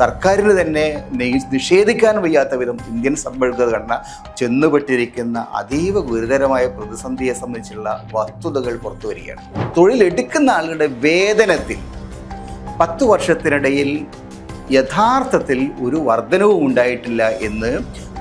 സർക്കാരിന് തന്നെ നിഷേധിക്കാൻ വയ്യാത്ത വിധം ഇന്ത്യൻ സമ്പദ്ഘടന ചെന്നുപെട്ടിരിക്കുന്ന അതീവ ഗുരുതരമായ പ്രതിസന്ധിയെ സംബന്ധിച്ചുള്ള വസ്തുതകൾ പുറത്തു വരികയാണ്. തൊഴിലെടുക്കുന്ന ആളുകളുടെ വേതനത്തിൽ പത്തു വർഷത്തിനിടയിൽ യഥാർത്ഥത്തിൽ ഒരു വർധനവും ഉണ്ടായിട്ടില്ല എന്ന്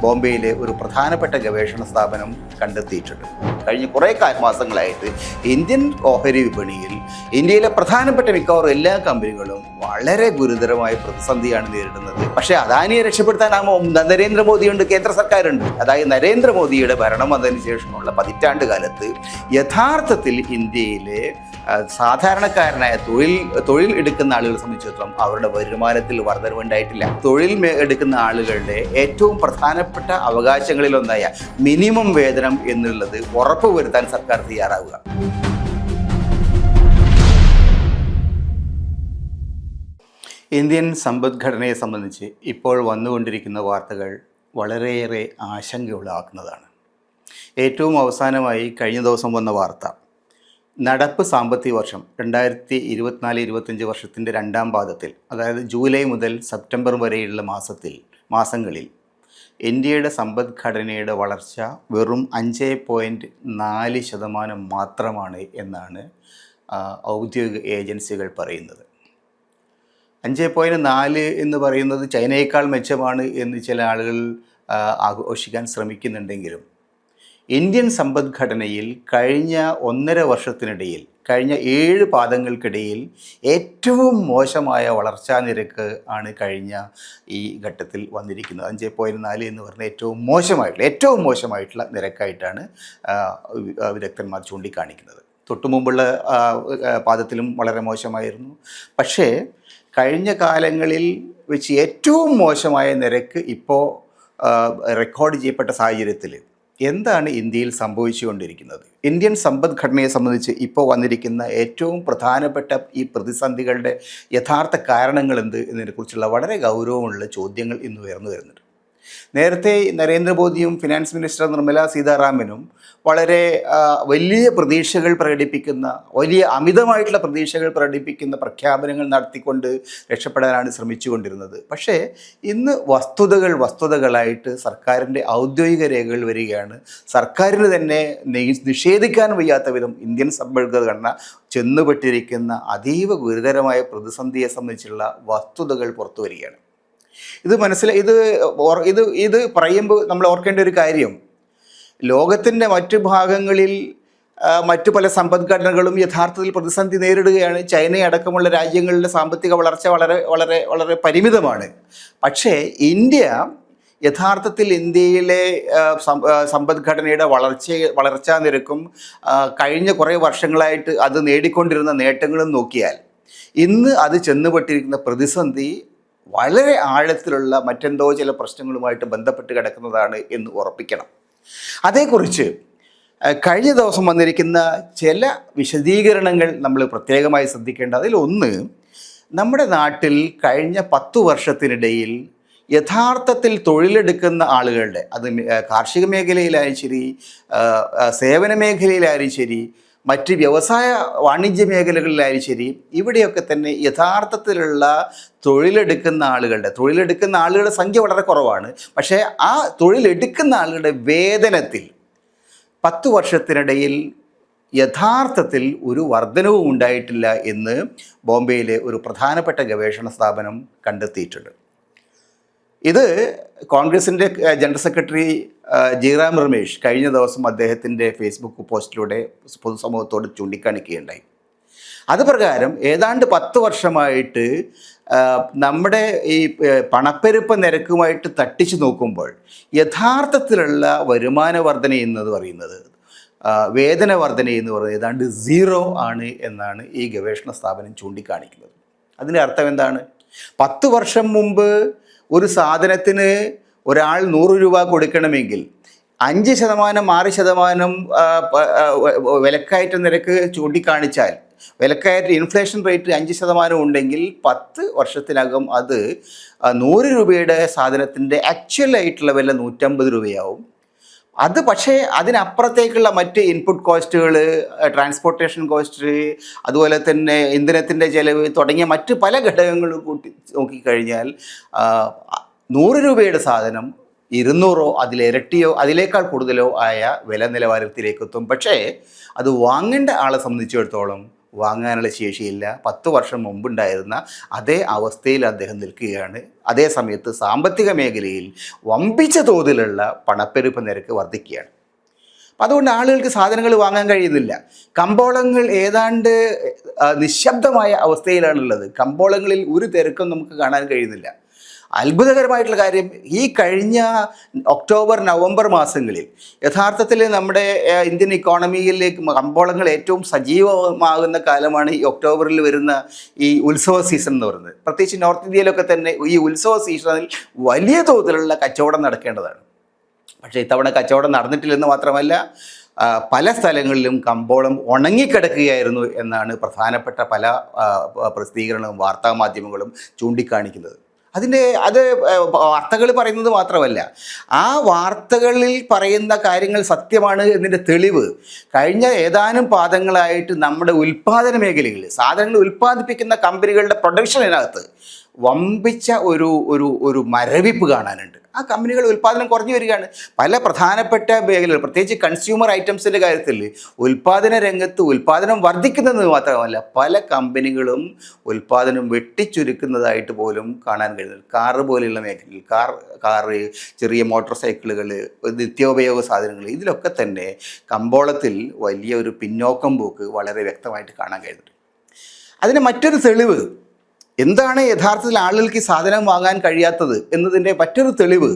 ബോംബെയിലെ ഒരു പ്രധാനപ്പെട്ട ഗവേഷണ സ്ഥാപനം കണ്ടെത്തിയിട്ടുണ്ട്. കഴിഞ്ഞ കുറേ മാസങ്ങളായിട്ട് ഇന്ത്യൻ ഓഹരി വിപണിയിൽ ഇന്ത്യയിലെ പ്രധാനപ്പെട്ട മിക്കവാറും എല്ലാ കമ്പനികളും വളരെ ഗുരുതരമായ പ്രതിസന്ധിയാണ് നേരിടുന്നത്. പക്ഷേ അദാനിയെ രക്ഷപ്പെടുത്താനാകുമ്പോൾ നരേന്ദ്രമോദിയുണ്ട് കേന്ദ്ര സർക്കാരുണ്ട്. അതായത് നരേന്ദ്രമോദിയുടെ ഭരണം വന്നതിന് ശേഷമുള്ള പതിറ്റാണ്ട് കാലത്ത് യഥാർത്ഥത്തിൽ ഇന്ത്യയിലെ സാധാരണക്കാരനായ തൊഴിൽ തൊഴിൽ എടുക്കുന്ന ആളുകളെ സംബന്ധിച്ചിടത്തോളം അവരുടെ വരുമാനത്തിൽ വർധനവുണ്ടായിട്ടില്ല തൊഴിൽ എടുക്കുന്ന ആളുകളുടെ ഏറ്റവും പ്രധാനപ്പെട്ട അവകാശങ്ങളിലൊന്നായ മിനിമം വേതനം എന്നുള്ളത് ഉറപ്പുവരുത്താൻ സർക്കാർ തയ്യാറാവുക. ഇന്ത്യൻ സമ്പദ്ഘടനയെ സംബന്ധിച്ച് ഇപ്പോൾ വന്നുകൊണ്ടിരിക്കുന്ന വാർത്തകൾ വളരെയേറെ ആശങ്കയുള്ളതാക്കുന്നതാണ്. ഏറ്റവും അവസാനമായി കഴിഞ്ഞ ദിവസം വന്ന വാർത്ത. നടപ്പ് സാമ്പത്തിക വർഷം രണ്ടായിരത്തി ഇരുപത്തിനാല് ഇരുപത്തഞ്ച് വർഷത്തിന്റെ രണ്ടാം പാദത്തിൽ അതായത് ജൂലൈ മുതൽ സെപ്റ്റംബർ വരെയുള്ള മാസത്തിൽ മാസങ്ങളിൽ ഇന്ത്യയുടെ സമ്പദ്ഘടനയുടെ വളർച്ച വെറും അഞ്ച് പോയിന്റ് നാല് ശതമാനം മാത്രമാണ് എന്നാണ് ഔദ്യോഗിക ഏജൻസികൾ പറയുന്നത്. അഞ്ച് പോയിന്റ് നാല് എന്ന് പറയുന്നത് ചൈനയേക്കാൾ മെച്ചമാണ് എന്ന് ചില ആളുകൾ ആഘോഷിക്കാൻ ശ്രമിക്കുന്നുണ്ടെങ്കിലും ഇന്ത്യൻ സമ്പദ്ഘടനയിൽ കഴിഞ്ഞ ഒന്നര വർഷത്തിനിടയിൽ കഴിഞ്ഞ ഏഴ് പാദങ്ങൾക്കിടയിൽ ഏറ്റവും മോശമായ വളർച്ചാ നിരക്ക് ആണ് കഴിഞ്ഞ ഈ ഘട്ടത്തിൽ വന്നിരിക്കുന്നത്. അഞ്ച് പോയിന്റ് നാല് എന്ന് പറഞ്ഞ ഏറ്റവും മോശമായിട്ടുള്ള ഏറ്റവും മോശമായിട്ടുള്ള നിരക്കായിട്ടാണ് വിദഗ്ധന്മാർ ചൂണ്ടിക്കാണിക്കുന്നത്. തൊട്ടു മുമ്പുള്ള ആ, ആ, പാദത്തിലും വളരെ മോശമായിരുന്നു. പക്ഷേ കഴിഞ്ഞ കാലങ്ങളിൽ വെച്ച് ഏറ്റവും മോശമായ നിരക്ക് ഇപ്പോൾ റെക്കോർഡ് ചെയ്യപ്പെട്ട സാഹചര്യത്തിൽ എന്താണ് ഇന്ത്യയിൽ സംഭവിച്ചുകൊണ്ടിരിക്കുന്നത്? ഇന്ത്യൻ സമ്പദ്ഘടനയെ സംബന്ധിച്ച് ഇപ്പോൾ വന്നിരിക്കുന്ന ഏറ്റവും പ്രധാനപ്പെട്ട ഈ പ്രതിസന്ധികളുടെ യഥാർത്ഥ കാരണങ്ങൾ എന്ത് എന്നതിനെക്കുറിച്ചുള്ള വളരെ ഗൗരവമുള്ള ചോദ്യങ്ങൾ ഇന്ന് ഉയർന്നു വരുന്നുണ്ട്. നേരത്തെ നരേന്ദ്രമോദിയും ഫിനാൻസ് മിനിസ്റ്റർ നിർമ്മല സീതാരാമനും വളരെ വലിയ പ്രതീക്ഷകൾ പ്രകടിപ്പിക്കുന്ന വലിയ അമിതമായിട്ടുള്ള പ്രതീക്ഷകൾ പ്രകടിപ്പിക്കുന്ന പ്രഖ്യാപനങ്ങൾ നടത്തിക്കൊണ്ട് രക്ഷപ്പെടാനാണ് ശ്രമിച്ചുകൊണ്ടിരുന്നത്. പക്ഷേ ഇന്ന് വസ്തുതകൾ വസ്തുതകളായിട്ട് സർക്കാരിന്റെ ഔദ്യോഗിക രേഖകൾ വരികയാണ്. സർക്കാരിന് തന്നെ നിഷേധിക്കാൻ വയ്യാത്ത വിധം ഇന്ത്യൻ സമ്പദ്ഘടന ചെന്നുപെട്ടിരിക്കുന്ന അതീവ ഗുരുതരമായ പ്രതിസന്ധിയെ സംബന്ധിച്ചുള്ള വസ്തുതകൾ പുറത്തു വരികയാണ്. ഇത് മനസ്സിലായി ഇത് ഇത് ഇത് പറയുമ്പോൾ നമ്മൾ ഓർക്കേണ്ട ഒരു കാര്യം. ലോകത്തിന്റെ മറ്റു ഭാഗങ്ങളിൽ മറ്റു പല സമ്പദ്ഘടനകളും യഥാർത്ഥത്തിൽ പ്രതിസന്ധി നേരിടുകയാണ്. ചൈനയടക്കമുള്ള രാജ്യങ്ങളുടെ സാമ്പത്തിക വളർച്ച വളരെ വളരെ വളരെ പരിമിതമാണ്. പക്ഷേ ഇന്ത്യ യഥാർത്ഥത്തിൽ ഇന്ത്യയിലെ സമ്പദ്ഘടനയുടെ വളർച്ച വളർച്ചാ നിരക്കും കഴിഞ്ഞ കുറേ വർഷങ്ങളായിട്ട് അത് നേടിക്കൊണ്ടിരുന്ന നേട്ടങ്ങളും നോക്കിയാൽ ഇന്ന് അത് ചെന്നുപെട്ടിരിക്കുന്ന പ്രതിസന്ധി വളരെ ആഴത്തിലുള്ള മറ്റെന്തോ ചില പ്രശ്നങ്ങളുമായിട്ട് ബന്ധപ്പെട്ട് കിടക്കുന്നതാണ് എന്ന് ഉറപ്പിക്കണം. അതേക്കുറിച്ച് കഴിഞ്ഞ ദിവസം വന്നിരിക്കുന്ന ചില വിശദീകരണങ്ങൾ നമ്മൾ പ്രത്യേകമായി ശ്രദ്ധിക്കേണ്ട. അതിലൊന്ന് നമ്മുടെ നാട്ടിൽ കഴിഞ്ഞ പത്തു വർഷത്തിനിടയിൽ യഥാർത്ഥത്തിൽ തൊഴിലെടുക്കുന്ന ആളുകളുടെ അത് കാർഷിക മേഖലയിലായാലും ശരി സേവന മേഖലയിലായാലും ശരി മറ്റ് വ്യവസായ വാണിജ്യ മേഖലകളിലായാലും ശരി ഇവിടെയൊക്കെ തന്നെ യഥാർത്ഥത്തിലുള്ള തൊഴിലെടുക്കുന്ന ആളുകളുടെ തൊഴിലെടുക്കുന്ന ആളുകളുടെ സംഖ്യ വളരെ കുറവാണ്. പക്ഷേ ആ തൊഴിലെടുക്കുന്ന ആളുകളുടെ വേതനത്തിൽ പത്ത് വർഷത്തിനിടയിൽ യഥാർത്ഥത്തിൽ ഒരു വർധനവും ഉണ്ടായിട്ടില്ല എന്ന് ബോംബെയിലെ ഒരു പ്രധാനപ്പെട്ട ഗവേഷണ സ്ഥാപനം കണ്ടെത്തിയിട്ടുണ്ട്. ഇത് കോൺഗ്രസിന്റെ ജനറൽ സെക്രട്ടറി ജയറാം രമേശ് കഴിഞ്ഞ ദിവസം അദ്ദേഹത്തിന്റെ ഫേസ്ബുക്ക് പോസ്റ്റിലൂടെ പൊതുസമൂഹത്തോട് ചൂണ്ടിക്കാണിക്കുകയുണ്ടായി. അത് പ്രകാരം ഏതാണ്ട് പത്ത് വർഷമായിട്ട് നമ്മുടെ ഈ പണപ്പെരുപ്പ നിരക്കുമായിട്ട് തട്ടിച്ചു നോക്കുമ്പോൾ യഥാർത്ഥത്തിലുള്ള വരുമാന വർധന എന്നത് പറയുന്നത് വേതന വർധന എന്ന് പറയുന്നത് ഏതാണ്ട് സീറോ ആണ് എന്നാണ് ഈ ഗവേഷണ സ്ഥാപനം ചൂണ്ടിക്കാണിക്കുന്നത്. അതിന്റെ അർത്ഥം എന്താണ്? പത്ത് വർഷം മുമ്പ് ഒരു സാധനത്തിന് ഒരാൾ നൂറ് രൂപ കൊടുക്കണമെങ്കിൽ അഞ്ച് ശതമാനം ആറ് ശതമാനം വിലക്കയറ്റ നിരക്ക് ചൂണ്ടിക്കാണിച്ചാൽ വിലക്കയറ്റ ഇൻഫ്ലേഷൻ റേറ്റ് അഞ്ച് ശതമാനം ഉണ്ടെങ്കിൽ പത്ത് വർഷത്തിനകം അത് നൂറ് രൂപയുടെ സാധനത്തിന്റെ ആക്ച്വൽ ആയിട്ടുള്ള വില നൂറ്റമ്പത് രൂപയാവും. അത് പക്ഷേ അതിനപ്പുറത്തേക്കുള്ള മറ്റ് ഇൻപുട്ട് കോസ്റ്റുകൾ ട്രാൻസ്പോർട്ടേഷൻ കോസ്റ്റ് അതുപോലെ തന്നെ ഇന്ധനത്തിന്റെ ചിലവ് തുടങ്ങിയ മറ്റ് പല ഘടകങ്ങളും കൂട്ടി നോക്കിക്കഴിഞ്ഞാൽ നൂറ് രൂപയുടെ സാധനം ഇരുന്നൂറോ അതിലിരട്ടിയോ അതിലേക്കാൾ കൂടുതലോ ആയ വില നിലവാരത്തിലേക്ക് എത്തും പക്ഷേ അത് വാങ്ങേണ്ട ആളെ സംബന്ധിച്ചിടത്തോളം വാങ്ങാനുള്ള ശേഷിയില്ല. പത്ത് വർഷം മുമ്പുണ്ടായിരുന്ന അതേ അവസ്ഥയിൽ അദ്ദേഹം നിൽക്കുകയാണ്. അതേ സമയത്ത് സാമ്പത്തിക മേഖലയിൽ വമ്പിച്ച തോതിലുള്ള പണപ്പെരുപ്പ് നിരക്ക് വർദ്ധിക്കുകയാണ്. അതുകൊണ്ട് ആളുകൾക്ക് സാധനങ്ങൾ വാങ്ങാൻ കഴിയുന്നില്ല. കമ്പോളങ്ങൾ ഏതാണ്ട് നിശബ്ദമായ അവസ്ഥയിലാണുള്ളത്. കമ്പോളങ്ങളിൽ ഒരു തിരക്കും നമുക്ക് കാണാൻ കഴിയുന്നില്ല. അത്ഭുതകരമായിട്ടുള്ള കാര്യം ഈ കഴിഞ്ഞ ഒക്ടോബർ നവംബർ മാസങ്ങളിൽ യഥാർത്ഥത്തിൽ നമ്മുടെ ഇന്ത്യൻ ഇക്കോണമിയിലേക്ക് കമ്പോളങ്ങൾ ഏറ്റവും സജീവമാകുന്ന കാലമാണ് ഈ ഒക്ടോബറിൽ വരുന്ന ഈ ഉത്സവ സീസൺ എന്ന് പറയുന്നത്. പ്രത്യേകിച്ച് നോർത്ത് ഇന്ത്യയിലൊക്കെ തന്നെ ഈ ഉത്സവ സീസണിൽ വലിയ തോതിലുള്ള കച്ചവടം നടക്കേണ്ടതാണ്. പക്ഷേ ഇത്തവണ കച്ചവടം നടന്നിട്ടില്ലെന്ന് മാത്രമല്ല പല സ്ഥലങ്ങളിലും കമ്പോളം ഉണങ്ങിക്കിടക്കുകയായിരുന്നു എന്നാണ് പ്രധാനപ്പെട്ട പല പ്രസിദ്ധീകരണവും വാർത്താമാധ്യമങ്ങളും ചൂണ്ടിക്കാണിക്കുന്നത്. അതിന്റെ അത് വാർത്തകൾ പറയുന്നത് മാത്രമല്ല. ആ വാർത്തകളിൽ പറയുന്ന കാര്യങ്ങൾ സത്യമാണ് എന്നതിന്റെ തെളിവ്. കഴിഞ്ഞ ഏതാനും പാദങ്ങളായിട്ട് നമ്മുടെ ഉൽപ്പാദന മേഖലകളിൽ സാധനങ്ങൾ ഉൽപ്പാദിപ്പിക്കുന്ന കമ്പനികളുടെ പ്രൊഡക്ഷനകത്ത് വമ്പിച്ച ഒരു ഒരു ഒരു മരവിപ്പ് കാണാനുണ്ട്. ആ കമ്പനികൾ ഉൽപ്പാദനം കുറഞ്ഞു വരികയാണ്. പല പ്രധാനപ്പെട്ട മേഖലകൾ പ്രത്യേകിച്ച് കൺസ്യൂമർ ഐറ്റംസിന്റെ കാര്യത്തിൽ ഉൽപ്പാദന രംഗത്ത് ഉൽപ്പാദനം വർദ്ധിക്കുന്നത് മാത്രമല്ല പല കമ്പനികളും ഉൽപ്പാദനം വെട്ടിച്ചുരുക്കുന്നതായിട്ട് പോലും കാണാൻ കഴിയുന്നത് കാറ് പോലെയുള്ള മേഖലയിൽ കാർ കാറ് ചെറിയ മോട്ടോർ സൈക്കിളുകൾ നിത്യോപയോഗ സാധനങ്ങൾ ഇതിലൊക്കെ തന്നെ കമ്പോളത്തിൽ വലിയ ഒരു പിന്നോക്കം പോക്ക് വളരെ വ്യക്തമായിട്ട് കാണാൻ കഴിയുന്നുണ്ട്. അതിന് മറ്റൊരു തെളിവ് എന്താണ് യഥാർത്ഥത്തിൽ ആളുകൾക്ക് ഈ സാധനം വാങ്ങാൻ കഴിയാത്തത് എന്നതിന്റെ മറ്റൊരു തെളിവ്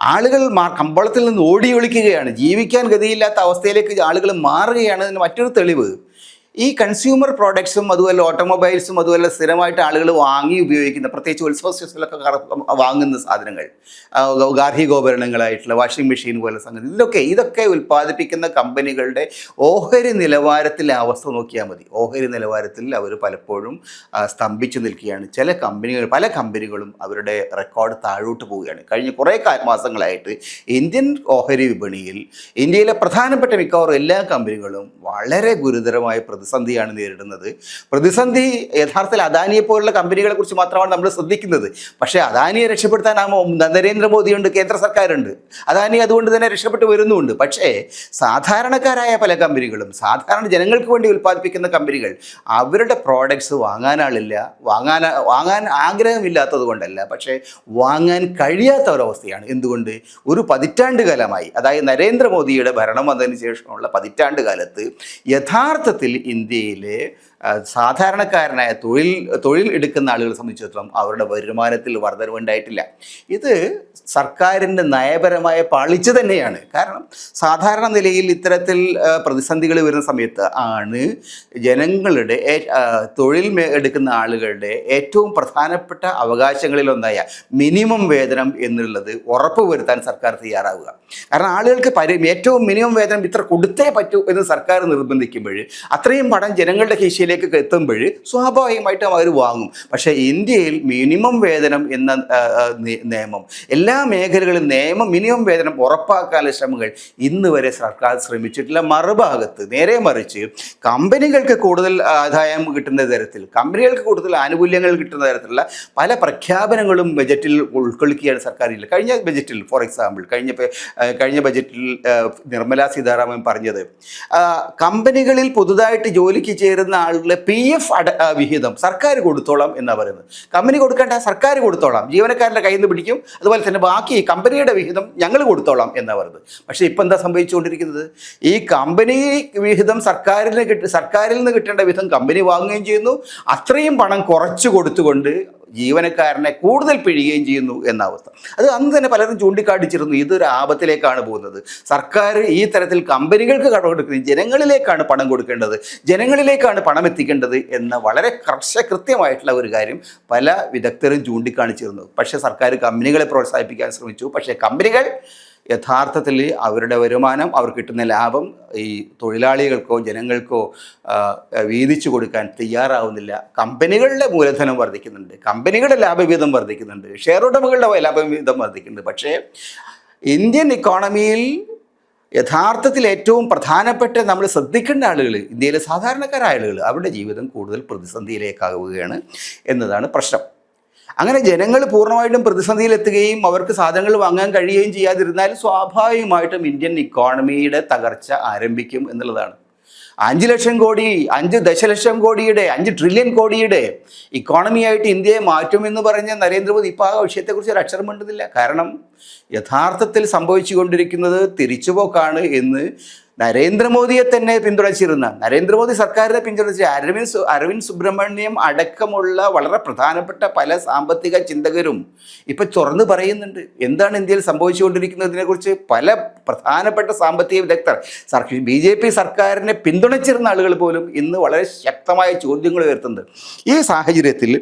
ആളുകൾ മാ കമ്പോളത്തിൽ നിന്ന് ഓടി ഒളിക്കുകയാണ്. ജീവിക്കാൻ ഗതിയില്ലാത്ത അവസ്ഥയിലേക്ക് ആളുകൾ മാറുകയാണ് അതിന് മറ്റൊരു തെളിവ് ഈ കൺസ്യൂമർ പ്രോഡക്ട്സും അതുപോലെ ഓട്ടോമൊബൈൽസും അതുപോലെ സ്ഥിരമായിട്ട് ആളുകൾ വാങ്ങി ഉപയോഗിക്കുന്ന പ്രത്യേകിച്ച് ഉത്സവ സീസണിലൊക്കെ വാങ്ങുന്ന സാധനങ്ങൾ ഗാർഹികോപകരണങ്ങളായിട്ടുള്ള വാഷിംഗ് മെഷീൻ പോലെ സംഗതി ഇതൊക്കെ ഇതൊക്കെ ഉൽപ്പാദിപ്പിക്കുന്ന കമ്പനികളുടെ ഓഹരി നിലവാരത്തിലെ അവസ്ഥ നോക്കിയാൽ മതി. ഓഹരി നിലവാരത്തിൽ അവർ പലപ്പോഴും സ്തംഭിച്ചു നിൽക്കുകയാണ്. ചില കമ്പനികൾ പല കമ്പനികളും അവരുടെ റെക്കോർഡ് താഴോട്ട് പോവുകയാണ്. കഴിഞ്ഞ കുറേ മാസങ്ങളായിട്ട് ഇന്ത്യൻ ഓഹരി വിപണിയിൽ ഇന്ത്യയിലെ പ്രധാനപ്പെട്ട മിക്കവാറും എല്ലാ കമ്പനികളും വളരെ ഗുരുതരമായ പ്രതിസന്ധിയാണ് നേരിടുന്നത്. പ്രതിസന്ധി യഥാർത്ഥത്തിൽ അദാനിയെ പോലുള്ള കമ്പനികളെ കുറിച്ച് മാത്രമാണ് നമ്മൾ ശ്രദ്ധിക്കുന്നത്. പക്ഷേ അദാനിയെ രക്ഷപ്പെടുത്താനാകുമ്പോൾ നരേന്ദ്രമോദിയുണ്ട് കേന്ദ്ര സർക്കാരുണ്ട്. അദാനി അതുകൊണ്ട് തന്നെ രക്ഷപ്പെട്ടു വരുന്നുണ്ട് പക്ഷേ സാധാരണക്കാരായ പല കമ്പനികളും സാധാരണ ജനങ്ങൾക്ക് വേണ്ടി ഉൽപ്പാദിപ്പിക്കുന്ന കമ്പനികൾ അവരുടെ പ്രോഡക്ട്സ് വാങ്ങാനാളില്ല വാങ്ങാൻ വാങ്ങാൻ ആഗ്രഹമില്ലാത്തത് കൊണ്ടല്ല. പക്ഷേ വാങ്ങാൻ കഴിയാത്ത ഒരവസ്ഥയാണ്. എന്തുകൊണ്ട്? ഒരു പതിറ്റാണ്ട് കാലമായി അതായത് നരേന്ദ്രമോദിയുടെ ഭരണം വന്നതിന് ശേഷമുള്ള പതിറ്റാണ്ട് കാലത്ത് യഥാർത്ഥത്തിൽ ഇന്ത്യയിലെ സാധാരണക്കാരനായ തൊഴിൽ തൊഴിൽ എടുക്കുന്ന ആളുകളെ സംബന്ധിച്ചിടത്തോളം അവരുടെ വരുമാനത്തിൽ വർധനവുണ്ടായിട്ടില്ല ഇത് സർക്കാരിന്റെ നയപരമായ പാളിച്ച തന്നെയാണ്. കാരണം സാധാരണ നിലയിൽ ഇത്തരത്തിൽ പ്രതിസന്ധികൾ വരുന്ന സമയത്ത് ആണ് ജനങ്ങളുടെ തൊഴിൽ എടുക്കുന്ന ആളുകളുടെ ഏറ്റവും പ്രധാനപ്പെട്ട അവകാശങ്ങളിലൊന്നായ മിനിമം വേതനം എന്നുള്ളത് ഉറപ്പുവരുത്താൻ സർക്കാർ തയ്യാറാവുക. കാരണം ആളുകൾക്ക് പരി ഏറ്റവും മിനിമം വേതനം ഇത്ര കൊടുത്തേ പറ്റൂ എന്ന് സർക്കാർ നിർബന്ധിക്കുമ്പോൾ അത്രയും പണം ജനങ്ങളുടെ കീശയിലേക്ക് എത്തുമ്പോൾ സ്വാഭാവികമായിട്ടും അവർ വാങ്ങും. പക്ഷേ ഇന്ത്യയിൽ മിനിമം വേതനം എന്ന നിയമം എല്ലാ മേഖലകളിലും നിയമം മിനിമം വേതനം ഉറപ്പാക്കാനുള്ള ശ്രമങ്ങൾ ഇന്ന് വരെ സർക്കാർ ശ്രമിച്ചിട്ടില്ല. മറുഭാഗത്ത് നേരെ മറിച്ച് കമ്പനികൾക്ക് കൂടുതൽ ആദായം കിട്ടുന്ന തരത്തിൽ കമ്പനികൾക്ക് കൂടുതൽ ആനുകൂല്യങ്ങൾ കിട്ടുന്ന തരത്തിലുള്ള പല പ്രഖ്യാപനങ്ങളും ബജറ്റിൽ ഉൾക്കൊള്ളിക്കുകയാണ് സർക്കാരില്ല കഴിഞ്ഞ ബജറ്റിൽ ഫോർ എക്സാമ്പിൾ കഴിഞ്ഞ കഴിഞ്ഞ ബജറ്റിൽ നിർമ്മലാ സീതാരാമൻ പറഞ്ഞത് കമ്പനികളിൽ പുതുതായിട്ട് ജോലിക്ക് ചേരുന്ന ആളുകളെ പി എഫ് അട വിഹിതം സർക്കാർ കൊടുത്തോളാം എന്നാണ് പറയുന്നത്. കമ്പനി കൊടുക്കേണ്ട സർക്കാർ കൊടുത്തോളാം. ജീവനക്കാരുടെ കയ്യിൽ നിന്ന് പിടിക്കും. അതുപോലെ തന്നെ ബാക്കി കമ്പനിയുടെ വിഹിതം ഞങ്ങൾ കൊടുത്തോളാം എന്നാണ് പറയുന്നത്. പക്ഷേ ഇപ്പം എന്താ സംഭവിച്ചുകൊണ്ടിരിക്കുന്നത്? ഈ കമ്പനി വിഹിതം സർക്കാരിന് കിട്ടി സർക്കാരിൽ നിന്ന് കിട്ടേണ്ട വിധം കമ്പനി വാങ്ങുകയും ചെയ്യുന്നു. അത്രയും പണം കുറച്ച് കൊടുത്തുകൊണ്ട് ജീവനക്കാരനെ കൂടുതൽ പിഴിയുകയും ചെയ്യുന്നു എന്ന അവസ്ഥ. അത് അന്ന് തന്നെ പലരും ചൂണ്ടിക്കാട്ടിച്ചിരുന്നു. ഇതൊരു ആപത്തിലേക്കാണ് പോകുന്നത്. സർക്കാർ ഈ തരത്തിൽ കമ്പനികൾക്ക് കടം കൊടുക്കുന്നത് ജനങ്ങളിലേക്കാണ് പണം കൊടുക്കേണ്ടത്. ജനങ്ങളിലേക്കാണ് പണം എത്തിക്കേണ്ടത് എന്ന വളരെ കർശ കൃത്യമായിട്ടുള്ള ഒരു കാര്യം പല വിദഗ്ധരും ചൂണ്ടിക്കാണിച്ചിരുന്നു. പക്ഷേ സർക്കാർ കമ്പനികളെ പ്രോത്സാഹിപ്പിക്കാൻ ശ്രമിച്ചു. പക്ഷേ കമ്പനികൾ യഥാർത്ഥത്തിൽ അവരുടെ വരുമാനം അവർ കിട്ടുന്ന ലാഭം ഈ തൊഴിലാളികൾക്കോ ജനങ്ങൾക്കോ വീതിച്ചു കൊടുക്കാൻ തയ്യാറാവുന്നില്ല. കമ്പനികളുടെ മൂലധനം വർദ്ധിക്കുന്നുണ്ട്. കമ്പനികളുടെ ലാഭവിഹിതം വർദ്ധിക്കുന്നുണ്ട്. ഷെയർ ഉടമകളുടെ ലാഭവിഹിതം വർദ്ധിക്കുന്നുണ്ട്. പക്ഷേ ഇന്ത്യൻ ഇക്കോണമിയിൽ യഥാർത്ഥത്തിൽ ഏറ്റവും പ്രധാനപ്പെട്ട നമ്മൾ ശ്രദ്ധിക്കേണ്ട ആളുകൾ ഇന്ത്യയിലെ സാധാരണക്കാരായ ആളുകൾ അവരുടെ ജീവിതം കൂടുതൽ പ്രതിസന്ധിയിലേക്കാവുകയാണ് എന്നതാണ് പ്രശ്നം. അങ്ങനെ ജനങ്ങൾ പൂർണമായിട്ടും പ്രതിസന്ധിയിലെത്തുകയും അവർക്ക് സാധനങ്ങൾ വാങ്ങാൻ കഴിയുകയും ചെയ്യാതിരുന്നാൽ സ്വാഭാവികമായിട്ടും ഇന്ത്യൻ ഇക്കോണമിയുടെ തകർച്ച ആരംഭിക്കും എന്നുള്ളതാണ്. അഞ്ച് ലക്ഷം കോടി അഞ്ച് ദശലക്ഷം കോടിയുടെ അഞ്ച് ട്രില്യൺ കോടിയുടെ ഇക്കോണമിയായിട്ട് ഇന്ത്യയെ മാറ്റുമെന്ന് പറഞ്ഞ നരേന്ദ്രമോദി ഇപ്പോൾ ആ വിഷയത്തെക്കുറിച്ച് ഒരു അക്ഷരം മിണ്ടുന്നില്ല. കാരണം യഥാർത്ഥത്തിൽ സംഭവിച്ചുകൊണ്ടിരിക്കുന്നത് തിരിച്ചുപോക്കാണ് എന്ന് നരേന്ദ്രമോദിയെ തന്നെ പിന്തുണച്ചിരുന്ന നരേന്ദ്രമോദി സർക്കാരിനെ പിന്തുണച്ച അരവിന്ദ് അരവിന്ദ് സുബ്രഹ്മണ്യം അടക്കമുള്ള വളരെ പ്രധാനപ്പെട്ട പല സാമ്പത്തിക ചിന്തകരും ഇപ്പൊ തുറന്നു പറയുന്നുണ്ട്. എന്താണ് ഇന്ത്യയിൽ സംഭവിച്ചുകൊണ്ടിരിക്കുന്നതിനെ കുറിച്ച് പല പ്രധാനപ്പെട്ട സാമ്പത്തിക വിദഗ്ധർ ബി ജെ പി സർക്കാരിനെ പിന്തുണച്ചിരുന്ന ആളുകൾ പോലും ഇന്ന് വളരെ ശക്തമായ ചോദ്യങ്ങൾ ഉയർത്തുന്നുണ്ട്. ഈ സാഹചര്യത്തിൽ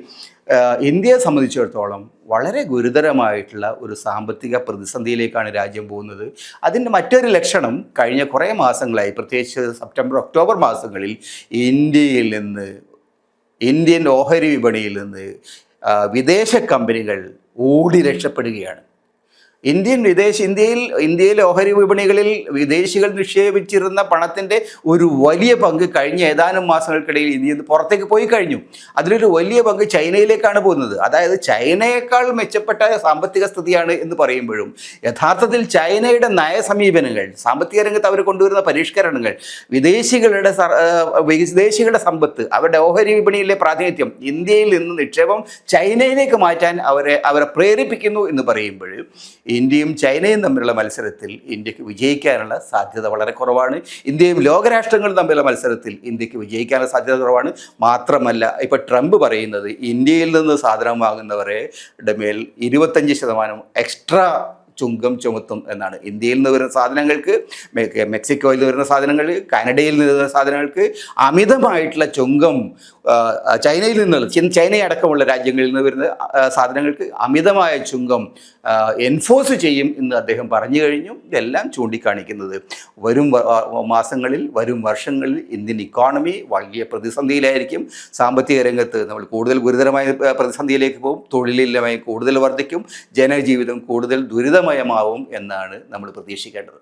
ഇന്ത്യയെ സംബന്ധിച്ചിടത്തോളം വളരെ ഗുരുതരമായിട്ടുള്ള ഒരു സാമ്പത്തിക പ്രതിസന്ധിയിലേക്കാണ് രാജ്യം പോകുന്നത്. അതിന്റെ മറ്റൊരു ലക്ഷണം കഴിഞ്ഞ കുറേ മാസങ്ങളായി പ്രത്യേകിച്ച് സെപ്റ്റംബർ ഒക്ടോബർ മാസങ്ങളിൽ ഇന്ത്യയിൽ നിന്ന് ഇന്ത്യൻ ഓഹരി വിപണിയിൽ നിന്ന് വിദേശ കമ്പനികൾ ഓടി രക്ഷപ്പെടുകയാണ്. ഇന്ത്യൻ വിദേശ ഇന്ത്യയിൽ ഇന്ത്യയിലെ ഓഹരി വിപണികളിൽ വിദേശികൾ നിക്ഷേപിച്ചിരുന്ന പണത്തിന്റെ ഒരു വലിയ പങ്ക് കഴിഞ്ഞ ഏതാനും മാസങ്ങൾക്കിടയിൽ ഇന്ത്യയിൽ നിന്ന് പുറത്തേക്ക് പോയി കഴിഞ്ഞു. അതിലൊരു വലിയ പങ്ക് ചൈനയിലേക്കാണ് പോകുന്നത്. അതായത് ചൈനയേക്കാൾ മെച്ചപ്പെട്ട സാമ്പത്തിക സ്ഥിതിയാണ് എന്ന് പറയുമ്പോഴും യഥാർത്ഥത്തിൽ ചൈനയുടെ നയസമീപനങ്ങൾ സാമ്പത്തിക രംഗത്ത് അവർ കൊണ്ടുവരുന്ന പരിഷ്കരണങ്ങൾ വിദേശികളുടെ വിദേശികളുടെ സമ്പത്ത് അവരുടെ ഓഹരി വിപണിയിലെ പ്രാതിനിധ്യം ഇന്ത്യയിൽ നിന്ന് നിക്ഷേപം ചൈനയിലേക്ക് മാറ്റാൻ അവരെ അവരെ പ്രേരിപ്പിക്കുന്നു എന്ന് പറയുമ്പോൾ ഇന്ത്യയും ചൈനയും തമ്മിലുള്ള മത്സരത്തിൽ ഇന്ത്യയ്ക്ക് വിജയിക്കാനുള്ള സാധ്യത വളരെ കുറവാണ്. ഇന്ത്യയും ലോകരാഷ്ട്രങ്ങളും തമ്മിലുള്ള മത്സരത്തിൽ ഇന്ത്യയ്ക്ക് വിജയിക്കാനുള്ള സാധ്യത കുറവാണ്. മാത്രമല്ല ഇപ്പോൾ ട്രംപ് പറയുന്നത് ഇന്ത്യയിൽ നിന്ന് സാധനം വാങ്ങുന്നവരുടെ മേൽ ഇരുപത്തഞ്ച് ശതമാനം എക്സ്ട്രാ ചുങ്കം ചുമത്തും എന്നാണ്. ഇന്ത്യയിൽ നിന്ന് വരുന്ന സാധനങ്ങൾക്ക് മെക്സിക്കോയിൽ നിന്ന് വരുന്ന സാധനങ്ങൾ കാനഡയിൽ നിന്ന് വരുന്ന സാധനങ്ങൾക്ക് അമിതമായിട്ടുള്ള ചുങ്കം ചൈനയിൽ നിന്നുള്ള ചൈന ചൈനയടക്കമുള്ള രാജ്യങ്ങളിൽ നിന്ന് വരുന്ന സാധനങ്ങൾക്ക് അമിതമായ ചുങ്കം എൻഫോഴ്സ് ചെയ്യും എന്ന് അദ്ദേഹം പറഞ്ഞു കഴിഞ്ഞു. ഇതെല്ലാം ചൂണ്ടിക്കാണിക്കുന്നത്. വരും മാസങ്ങളിൽ വരും വർഷങ്ങളിൽ ഇന്ത്യൻ ഇക്കോണമി വലിയ പ്രതിസന്ധിയിലായിരിക്കും. സാമ്പത്തിക രംഗത്ത് നമ്മൾ കൂടുതൽ ഗുരുതരമായ പ്രതിസന്ധിയിലേക്ക് പോകും. തൊഴിലില്ലമായി കൂടുതൽ വർദ്ധിക്കും. ജനജീവിതം കൂടുതൽ ദുരിതമയമാവും എന്നാണ് നമ്മൾ പ്രതീക്ഷിക്കേണ്ടത്.